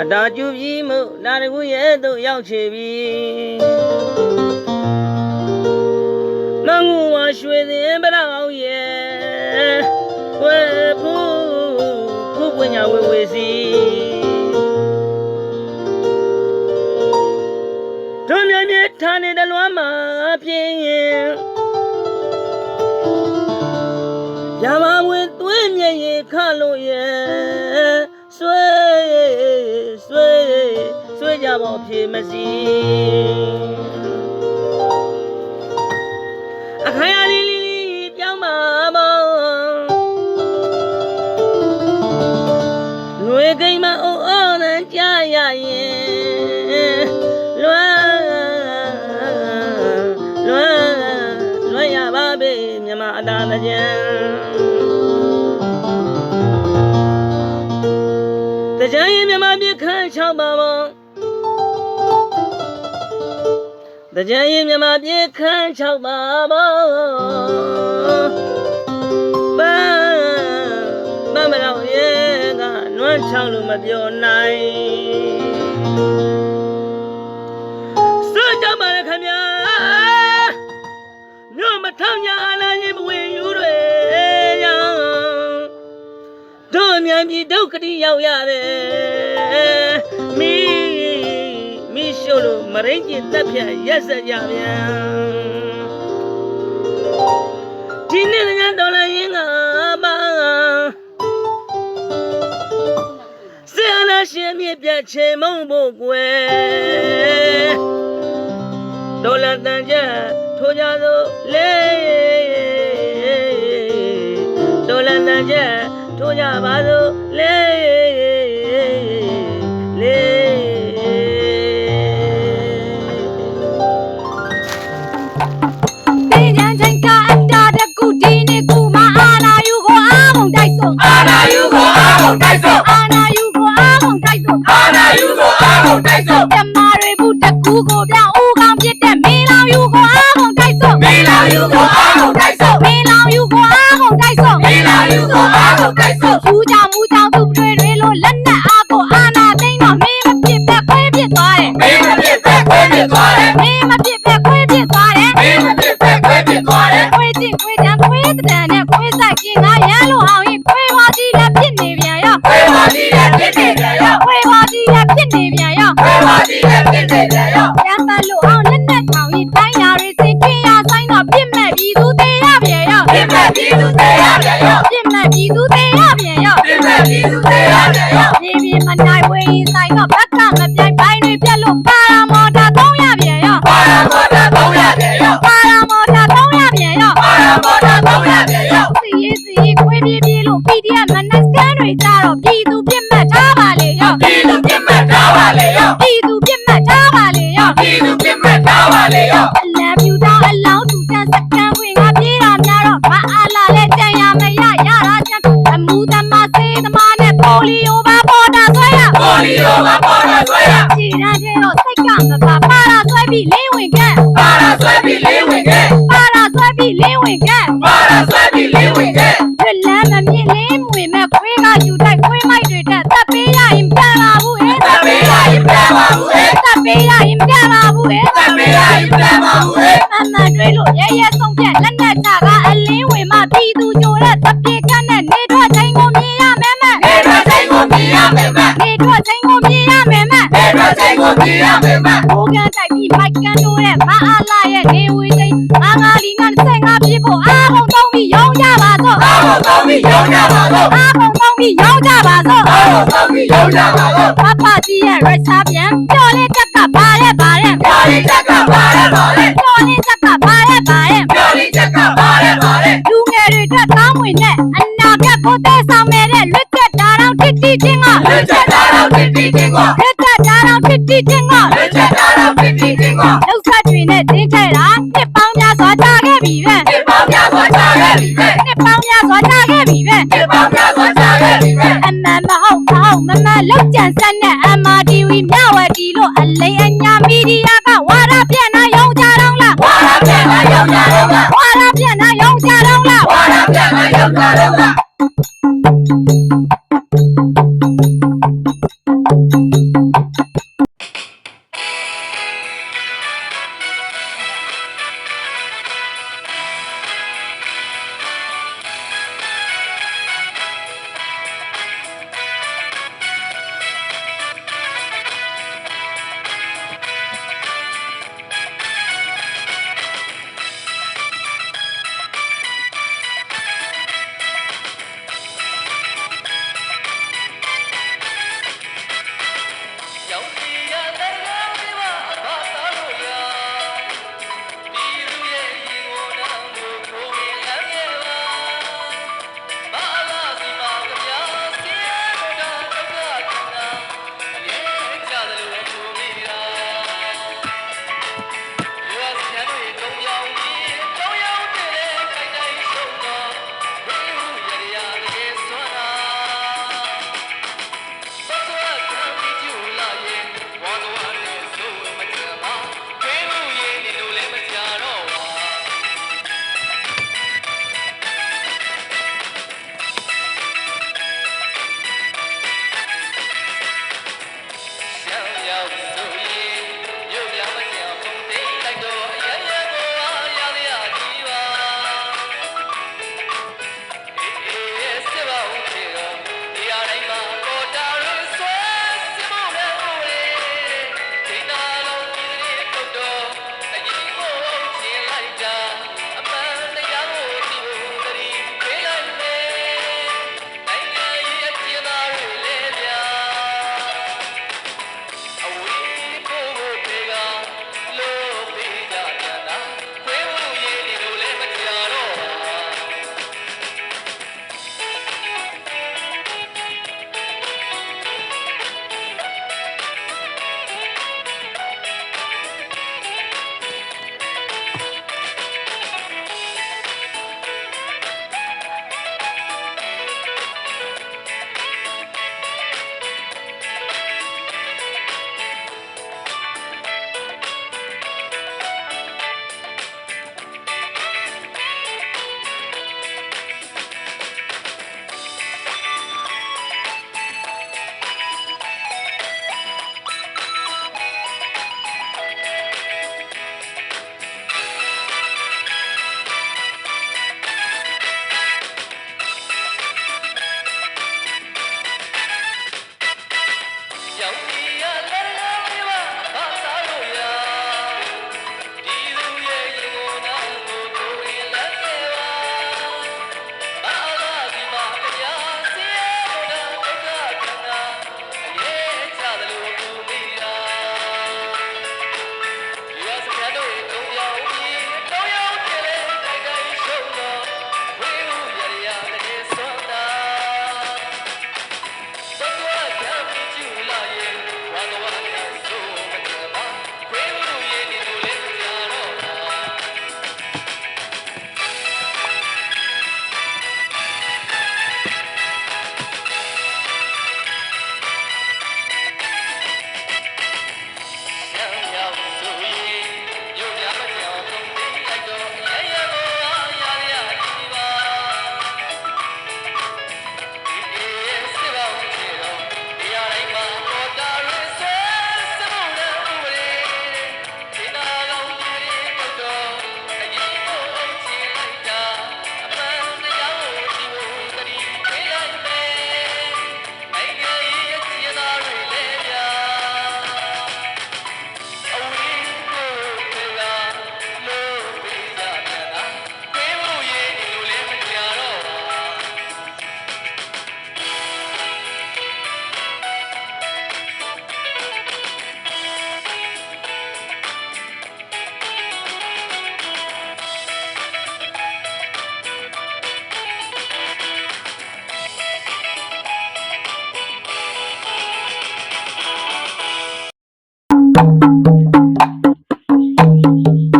အတာကျူပြီးမှုနာရကူရဲ့သို့ရောက်ချေပြီမငူဝါရွှေသင်ပရောက်ရဲ့ဝဲဖူးဖူးပညာဝေဝေစီတို့မြဲမြဲထားနေတဲ့လွမ်းမှာပြင်းရင် ရင်ခလို့ရဲ့ဆွဲဆွဲဆွဲကြပါအဖြစ်မစီ ပါမောတကြံရင်မြမပြခန့်ချောင်းပါမောပန်းမမတော်ရဲ့ကလွမ်းချောင်းလို့မပြောနိုင်စွကြပါရခင်ဗျာမြို့မထောင်ညာအလားရင်ဘဝင်ယူတွေရောင်တို့အမြန်ပြည်ဒုက္ခတိရောက်ရတယ် မိမိရှုလို့မရင်းကျင်တက်ဖြတ်ရက်ဆက်ကြဗျာဒီနေ့လည်းတော်လည်းရင်ကပါဆရာလည်းရှင်မြပြတ်ချေမုံဖို့ကွယ်ဒေါ်လာတန်ကြထိုးကြသောလေဒေါ်လာတန်ကြထိုးကြပါသော စုံအာနာယူကိုအားမုံတိုက်ဆုံးအာနာယူကိုအားလုံးတိုက်စုံတမတွေဘူးတကူကိုပြောင်းဦးကောင်ပြစ်တဲ့မင်းလောင်ယူကိုအားမုံတိုက်ဆုံးမင်းလာယူကိုအားလုံးတိုက်စုံမင်းလောင်ယူကိုအားမုံတိုက်ဆုံးမင်းလာယူကိုအားလုံးတိုက်စုံ ရောခွဲပါစီတဲ့ပြ ရောင်းကြပါတော့အားကုန်သုံးပြီးရောင်းကြပါစို့အားလုံးကောင်းပြီးရောင်းကြပါတော့ပပကြီးရဲ့ရက်စားပြန်ပြော်လေးတက်ကပါတဲ့ပါတဲ့ပြော်လေးချက်ကပါရဲပါလေပြော်လေးတက်ကပါတဲ့ပါတဲ့ပြော်လေးချက်ကပါရဲပါလေလူငယ်တွေအတွက်ကောင်းဝင်တဲ့အနာဂတ်ကိုတည်ဆောင်မဲ့တဲ့လွတ်ချက်တာတော်တစ်တီချင်းကလက်ချက်သားတော့တစ်တီးချင်းကလွတ်ချက်တာတော်တစ်တီချင်းကလက်ချက်သားတော့တစ်တီးချင်းကလှုပ်ဆက်တွေနဲ့တင်းထဲတာနှစ်ပေါင်းများစွာကြာခဲ့ပြီပဲ ပြီပဲဖြစ်ပါပြခွန်စားခဲ့ပြီပဲအမမဟုတ်မဟုတ်မမလောက်ကြံဆက်နဲ့ MRTV မြဝတီလို့အလိမ်အညာမီဒီယာကဝါရပြန်နာရုံကြတော့လားဝါရပြန်နာရုံကြတော့လားဝါရပြန်နာရုံကြတော့လားဝါရပြန်နာရုံကြတော့လား Thank you.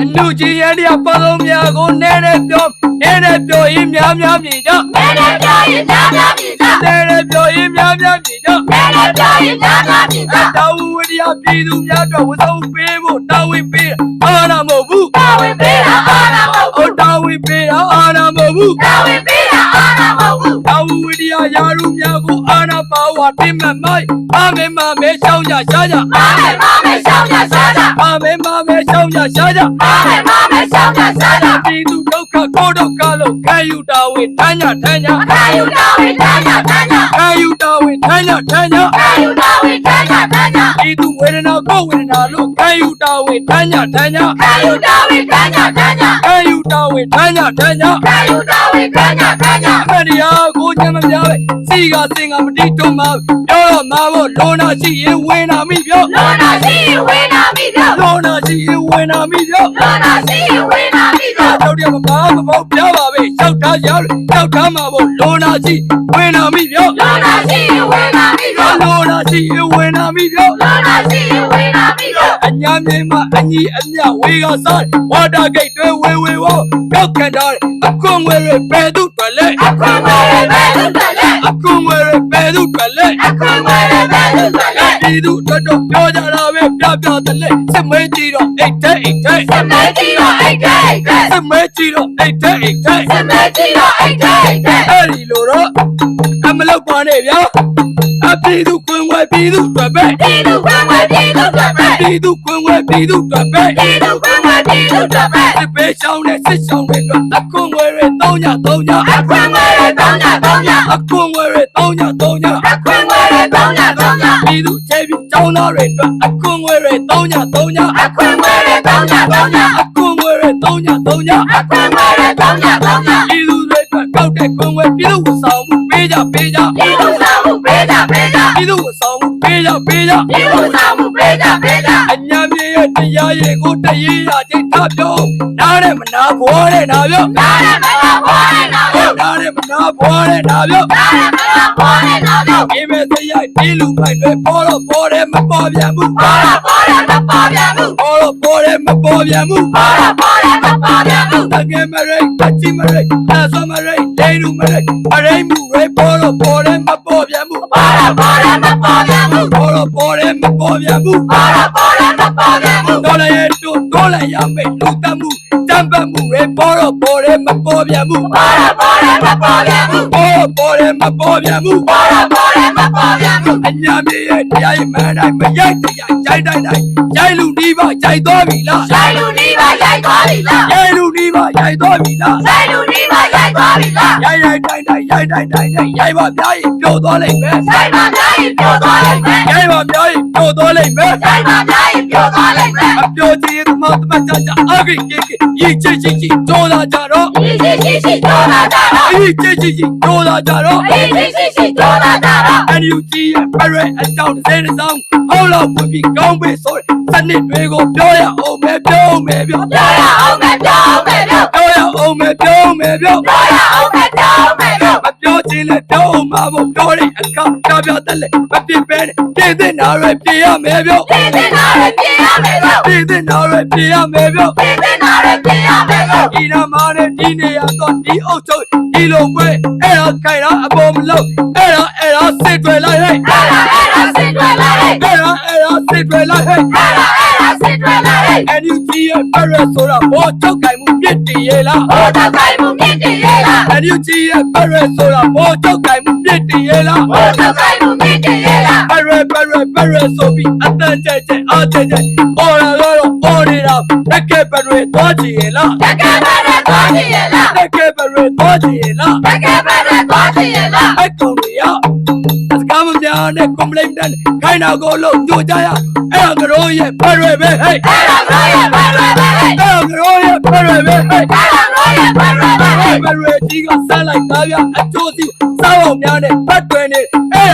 အနုကြီးရဲ့လျာပါလုံးများကိုနဲနဲ့ပြောနဲနဲ့ပြောရင်များများမြည်တော့နဲနဲ့ပြောရင်များများမြည်တော့နဲနဲ့ပြောရင်များများမြည်တော့နဲနဲ့ပြောရင်များများမြည်တော့တော်ဝဝတရားပြည်သူများတော့ဝဆုံးပေးဖို့တော်ဝင်ပေးအာနာမဟုတ်ဘူးတော်ဝင်ပေးတာအာနာမဟုတ်ဘူးတော်ဝင်ပေးတာအာနာမဟုတ်ဘူးတော်ဝင်ပေးတာအာနာမဟုတ်ဘူးတော်ဝဝတရားယာရုများကို ပါဝါတင်မမိုက်အာမေမမဲရှောင်းကြရှားကြမာမဲမာမဲရှောင်းကြရှားကြအာမေမမဲရှောင်းကြရှားကြမာမဲမာမဲရှောင်းကြရှားကြပြည်သူဒုက္ခကိုဒုက္ခလို့ခံယူတာဝေထမ်းညထမ်းညအာယုတာဝိတန်းညာတန်းညာခံယူတာဝေထမ်းညထမ်းညအာယုတာဝိတန်းညာတန်းညာပြည်သူဝေဒနာကိုဝေဒနာလို့ခံယူတာဝေထမ်းညထမ်းညအာယုတာဝိတန်းညာတန်းညာခံယူတာဝေထမ်းညထမ်းညအာယုတာဝိတန်းညာတန်းညာအမရိယာကိုချ မ်းမများပဲစီကစင်ကမတိတုံးမှာပြောတော့မှာဘောလောနာရှိရင်ဝင်နာမိပြောလောနာရှိရင်ဝေနာမိပြောလောနာရှိရင်ဝင်နာမိပြောလောနာရှိရင်ဝေနာမိပြောတော့တယ်မမမပေါ့ပြပါပဲရှောက်ထားရရှောက်ထားမှာဘောလောနာရှိဝင်နာမိပြောလောနာရှိရင်ဝေနာမိပြောလောနာရှိရင်ဝင်နာမိပြောလောနာရှိရင်ဝေနာမိပြောအညာမြင်မှာအညီအမြဝေကစားဝါတာဂိတ်တွေဝေဝေဝကောက်ခံထားအခွန်ဝေရပဲသူတော်လဲအခွင့်ဝေရ တော်လဲအခွင့်ဝေရပဲသူတက်လက်ဒီသူတော်တော်ပြောကြတာပဲပြပြတယ်လေစမဲကြည့်တော့အိတ်တဲ့အိတ်တဲ့စမဲကြီးတော့အိတ်တဲ့အိတ်တဲ့စမဲကြည့်တော့အိတ်တဲ့အိတ်တဲ့စမဲကြီးတော့အိတ်တဲ့အိတ်တဲ့အဲ့ဒီလိုတော့အမလောက်ပါနဲ့ဗျာအပြည်သူခွင်ဝဲပြည်သူတော်ပဲဒီလူခွင့်ဝေဒီလူတက်ပဲပြည်သူခွင်ဝဲပြည်သူတော်ပဲဒီလူခွင့်ဝေဒီလူတက်ပဲစစ်ပေးချောင်းနဲ့စစ်ချောင်းတွေတော့အခွန်ဝဲရတောင်းကြတောင်းကြအခွင့်ဝေရတောင်းကြတောင်းကြအခွန်ဝဲရတောင်းကြတောင်းကြ ပြည်သူချေပြီးចောင်းသားတွေအတွက်အခွန်ဝဲရတောင်းကြတောင်းကြအခွင့်ဝေရတောင်းကြတောင်းကြအခွန်ဝဲရတောင်းကြတောင်းကြအခွင့်ဝေရတောင်းကြတောင်းကြပြည်သူတွေအတွက်ကောက်တဲ့ခွန်ဝဲပြည်သူဆောင်မှုပေးကြပေးကြဒီလူဆောင်မှုပေးကြပေးကြပြည်သူဆောင်မှုပေးကြပေးကြဒီလူဆောင်မှုပေးကြပေးကြအညာမြေရဲ့တရားရဲ့ကိုတရေရချင်းထပြောနားနဲ့မနာဘောတဲ့နာပြောနားရမလားဘောရနာပြော နားနဲ့မနာဘောတဲ့နာပြောနားရမလားဘောရနာပြောဒီမဲ့စရိုက်ဒီလူမိုက်တွေပေါ်တော့ပေါ်တယ်မပေါ်ပြန်ဘူးဘောရဘောရမပေါ်ပြန်ဘူးပေါ်တော့ပေါ်တယ်မပေါ်ပြန်ဘူးဘောရဘောရမပေါ်ပြန်ဘူးတကယ်မရိတ်တချီမရိတ်အဆောမရိတ်ဒိလူမရိတ်အရိတ်မှုရိတ်ပေါ်တော့ပေါ်တယ်မပေါ်ပြန်ဘူးဘောရဘောရမပေါ်ပြန်ဘူးပေါ်တော့ပေါ်တယ်မပေါ်ပြန်ဘူးဘောရဘောရမပေါ်ပြန်ဘူးတော်လည်းရဲ့တို့တော်လည်းရမယ်လူတမှုတံပတ်မှုရိတ်ပေါ်တော့ပေါ်တယ်မ ပေါ်ပြန်ဘူးဘောရဘောရမပေါ်ပြန်ဘူးပေါ်တော့ပေါ်တယ်မပေါ်ပြန်ဘူးဘောရဘောရမပေါ်ပြန်ဘူးအညာမြေရဲ့တရားရဲ့မန်တိုင်းမရိုက်တရားကြိုက်တိုင်းတိုင်းရိုက်လူဒီပါကြိုက်သွားပြီလားဆိုင်လူနီးပါရိုက်သွားပြီလားရိုက်လူဒီပါရိုက်သွားပြီလားဆိုင်လူနီးပါရိုက်သွားပြီလားရိုက်ရိုက် တိုင်းတိုင်းရိုက်တိုင်းတိုင်းနဲ့ရိုက်ပါပြားရင်ပျော်သွားလိမ့်မယ်ဆိုင်ပါများရင်ပြောသွားလိုက်မယ်ရိုက်ပါပြားရင်ပျော်သွားလိမ့်မယ်ဆိုင်ပါများရင်ပြောသွားလိုက်မယ်အပျော်ချင်သမသမချာချာအဂိကေကေရည်ချစ်ချစ်ချစ်ကြိုးလာကြတော့ဒီရှိရှိရှိပြောလာကြတော့ရည်ချစ်ချစ်ချစ်ကြိုးလာကြတော့ဒီရှိရှိရှိပြောလာကြတော့အန်ယူဂျီရဲ့ပရက်အကြောင်းတစ်စဲတစ်စောင်းဟောလောက်ဝင်ပြီးကောင်းပေးဆိုတဲ့စနစ်တွေကိုပြောရအောင်မယ်ပြောမယ်ပြောပြောရအောင်မယ်ပြောအောင်မယ်ပြောပြောရအောင်မယ်ပြောမယ်ပြောပြောရအောင်မယ်ပြောအောင် မယ်ပြောမပြောချင်လဲပြောအောင်မှာပေါ့ပြောတဲ့အခါပြပြတက်လဲမပြစ်ပဲနဲ့ပြည့်တဲ့နာရယ်ပြရမယ်ပြောဒီတင်နာရပြင်ရမယ်ပြောပြည့်တဲ့နာရယ်ပြရမယ်ပြောဒီတင်နာရပြင်ရမယ်ပြောဒီနာမနဲ့ဒီနေရာတော့ဒီအုပ်ချုပ်ဒီလိုပွဲအဲ့ဒါခိုင်တာအပေါ်မလို့အဲ့ဒါအဲ့ဒါစစ်တွေလိုက်ဟဲ့အဲ့ဒါအဲ့ဒါစင်တွေ့လာဟဲ့အဲ့ဒါအဲ့ဒါစစ်တွေလိုက်ဟဲ့အဲ့ဒါအဲ့ဒါစင်တွေ့လာဟဲ့ NUG ရဲ့ပရက်ဆိုတာဘောချုပ်ကင်မှုမြစ်တည်ရဲ့လားဟိုတော့ကိုင်မှုမြင့်တည်ရဲ့လား NUG ရဲ့ပရက်ဆိုတာဘောချုပ်ကင်မှုမြစ်တည်ရဲ့လားဟိုတော့ကိုင်မှုမြင့်တည်ရဲ့လားပရက်ပရက်ပရက်ဆိုပြီးအတန်ကျကျအားကျကျအော်လာတော့အော်နေတာတက်ကဲပရက်သွားကြည့်ရဲ့လားတကယ်ပဲတော့ကြည့်ရဲ့လားတက်ကဲပရက်သွားကြည့်ရဲ့လားတကယ်ပဲတော့ကြည့်ရဲ့လားအကောင်တွေရအစကားမများ နဲ့ complaint နဲ့ခိုင်းတာကိုလို့ညိုကြရအဲ့ဒါကရောရဲ့ပရက်ပဲဟဲ့အဲ့ဒါတော့ရဲ့ဘာလို့ပဲဟဲ့အဲ့ဒါကရောရဲ့ပရက်ပဲဟဲ့အဲ့ဒါတော့ရဲ့ဘာလို့ပဲဟဲ့ဘယ်ရကြီးကဆန်းလိုက်သားပြအကျိုးစီစောက်အောင်များနဲ့ပတ်တွင်နေ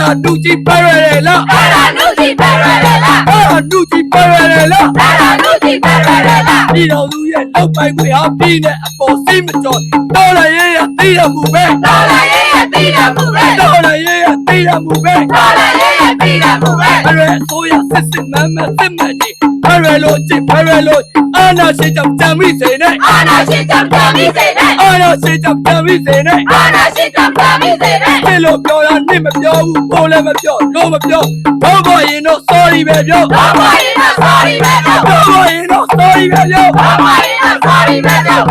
အဲ့ဒါတူကြီးပဲရလေလားအဲ့ဒါလူကြီးပဲရလေလားအဲ့ဒါတူကြီးပဲရလေလားအဲ့ဒါလူကြီးပဲရလေလားဒီတော်သူရဲ့လောက်ပိုင်ခွေဟာပြီးနေအပေါ်စိမကြောတော်လည်းရဲ့ရသိရမှုပဲတော်လာရဲ့ရဲ့ပြီးတယ်မှုပဲတော်လည်းရဲ့ရသိရမှုပဲတော်လာရဲ့ရဲ့ပြီးတယ်မှုပဲဘယ်ရဆိုရစစ်စစ်မမ်းမစစ်မကြီး ဖရဲလို့ကြည့်ဖရဲလို့အာနာရှိကြောင့်ကြံမိစေနဲ့အာနာရှိကြောင့်ကြံမိစေနဲ့အာနာရှိကြောင့်ကြံမိစေနဲ့အာနာရှိကြောင့်ကြံမိစေနဲ့ဒီလိုပြောတာနစ်မပြောဘူးပိုးလည်းမပြောလို့မပြောဘောဘောရင်တော့ sorry ပဲပြောဘာမရင်တော့ sorry ပဲပြောဘောဘောရင်တော့ sorry ပဲပြောဘာမရင်တော့ sorry ပဲပြော